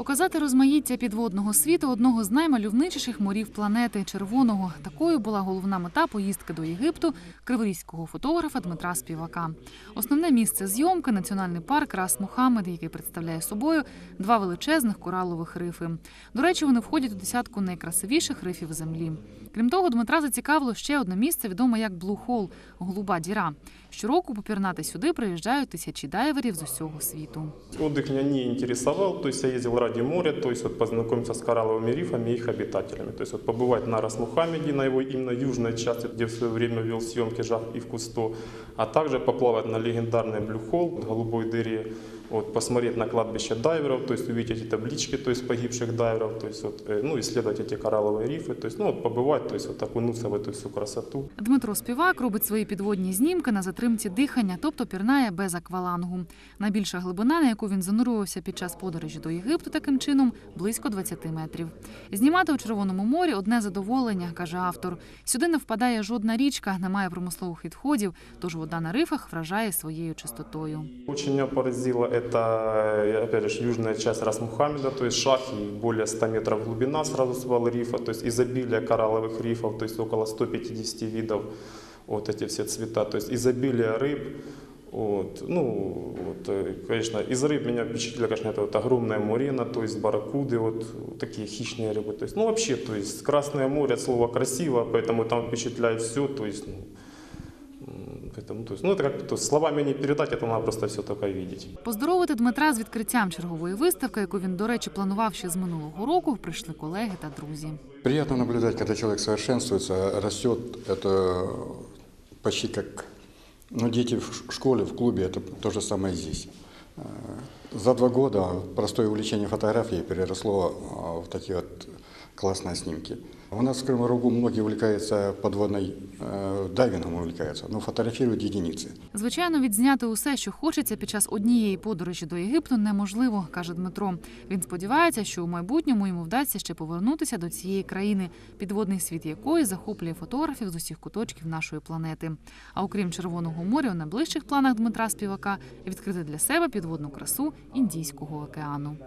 Показати розмаїття підводного світу одного з наймальовничіших морів планети червоного. Такою була головна мета поїздки до Єгипту криворізького фотографа Дмитра Співака. Основне місце зйомки національний парк Рас Мухаммед, який представляє собою два величезних коралових рифи. До речі, вони входять у десятку найкрасивіших рифів землі. Крім того, Дмитра зацікавило ще одне місце, відоме як Блу Хол голуба діра. Щороку попірнати сюди приїжджають тисячі дайверів з усього світу. Отдых меня не интересовал, то есть я ездил ради моря, то есть вот познакомиться с коралловыми рифами и их обитателями. То есть вот побывать на Расмухамеде, на его именно южной части, где в свое время вел съемки Жак и в Кусто, а также поплавать на легендарный Блюхол в голубой дыре, вот, посмотреть на кладбище дайверов, то есть увидеть эти таблички, то есть погибших дайверов, то есть вот, э, ну, исследовать эти коралловые рифы, то есть, ну, вот, побывать, то есть вот окунуться в эту всю красоту. Дмитро Співак робить свої підводні знімки на затримці дихання, тобто пірнає без аквалангу. Найбільша глибина, на яку він занурювався під час подорожі до Єгипту, таким чином близько 20 метрів. Знімати у Червоному морі одне задоволення, каже автор. Сюди не впадає жодна річка, немає промислових відходів, тож вода на рифах вражає своєю чистотою. Очень меня поразило это, э, опять же, южная часть Расмухамеда, то есть шах и более 100 метров глубина сразу свал рифа, то есть изобилие коралловых рифов, то есть около 150 видов, вот эти все цвета, то есть изобилие рыб. Вот, ну, вот, э, конечно, из рыб меня впечатлило, конечно, это вот огромная мурена, то есть барракуды, вот, вот такие хищные рыбы. То есть, ну, вообще, то есть, Красное море, от слова красиво, поэтому там впечатляет все, то есть, ну, м, поэтому, то есть, ну, это как то есть, словами не передать, это надо просто все только видеть. Поздоровити Дмитра з відкриттям чергової виставки, яку він, до речі, планував ще з минулого року, прийшли колеги та друзі. Приятно наблюдать, когда человек совершенствуется, растет. Это почти как ну, дети в ш- школе, в клубе, это то же самое здесь. Э, За два года простое увлечение фотографией переросло а, в такие вот классные снимки. У нас в Крыму Рогу многие увлекаются подводной э, дайвингом, увлекаются, но фотографируют единицы. Звичайно, відзняти усе, що хочеться під час однієї подорожі до Єгипту, неможливо, каже Дмитро. Він сподівається, що у майбутньому йому вдасться ще повернутися до цієї країни, підводний світ якої захоплює фотографів з усіх куточків нашої планети. А окрім Червоного моря, у найближчих планах Дмитра Співака відкрити для себе підводну красу Індійського океану.